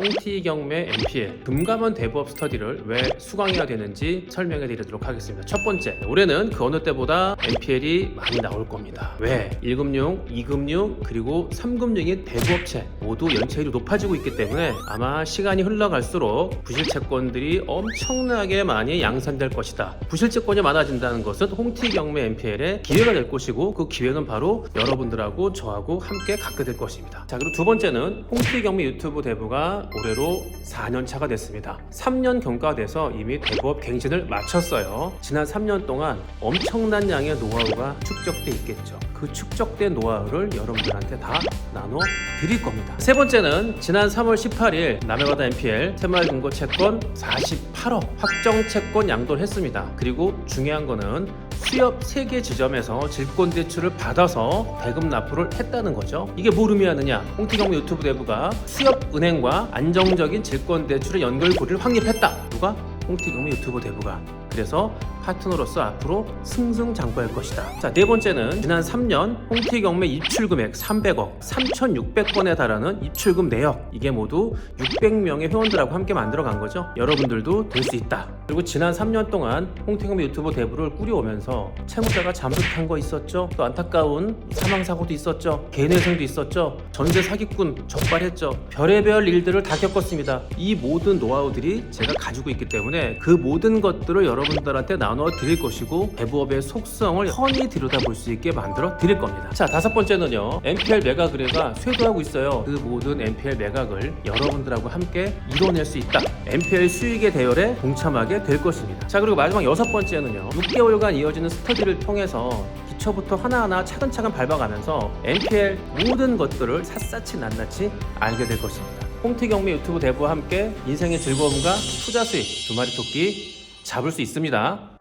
홍티 경매 MPL 금감원 대부업 스터디를 왜 수강해야 되는지 설명해 드리도록 하겠습니다. 첫 번째, 올해는 그 어느 때보다 MPL이 많이 나올 겁니다. 왜? 1금융, 2금융, 그리고 3금융인 대부업체 모두 연체율이 높아지고 있기 때문에 아마 시간이 흘러갈수록 부실채권들이 엄청나게 많이 양산될 것이다. 부실채권이 많아진다는 것은 홍티 경매 MPL의 기회가 될 것이고 그 기회는 바로 여러분들하고 저하고 함께 갖게 될 것입니다. 자, 그리고 두 번째는 홍티 경매 유튜브 대부가 올해로 4년 차가 됐습니다. 3년 경과가 돼서 이미 대부업 갱신을 마쳤어요. 지난 3년 동안 엄청난 양의 노하우가 축적돼 있겠죠. 그 축적된 노하우를 여러분들한테 다 나눠 드릴 겁니다. 세 번째는 지난 3월 18일 남해바다 NPL 새마을금고 채권 48억 확정 채권 양도를 했습니다. 그리고 중요한 거는 수협 3개 지점에서 질권 대출을 받아서 대금 납부를 했다는 거죠. 이게 뭘 의미하느냐? 홍티경 유튜브 대부가 수협 은행과 안정적인 질권 대출의 연결고리를 확립했다. 누가? 홍티경 유튜브 대부가. 그래서 파트너로서 앞으로 승승장구할 것이다. 자, 네 번째는 지난 3년 홍티경매 입출 금액 300억, 3,600건에 달하는 입출금 내역. 이게 모두 600명의 회원들하고 함께 만들어 간 거죠. 여러분들도 될 수 있다. 그리고 지난 3년 동안 홍티경매 유튜브 대부를 꾸려오면서 채무자가 잠수탄 거 있었죠. 또 안타까운 사망 사고도 있었죠. 개내생도 있었죠. 전세 사기꾼 적발했죠. 별의별 일들을 다 겪었습니다. 이 모든 노하우들이 제가 가지고 있기 때문에 그 모든 것들을 여러분들한테 나눠 드릴 것이고 대부업의 속성을 훤히 들여다볼 수 있게 만들어 드릴 겁니다. 자 다섯 번째는요. NPL 매각 의뢰가 쇄도하고 있어요. 그 모든 NPL 매각을 여러분들하고 함께 이뤄낼 수 있다. NPL 수익의 대열에 동참하게 될 것입니다. 자 그리고 마지막 여섯 번째는요. 6개월간 이어지는 스터디를 통해서 기초부터 하나하나 차근차근 밟아가면서 NPL 모든 것들을 샅샅이 낱낱이 알게 될 것입니다. 홍티 경매 유튜브 대부와 함께 인생의 즐거움과 투자 수익 두 마리 토끼 잡을 수 있습니다.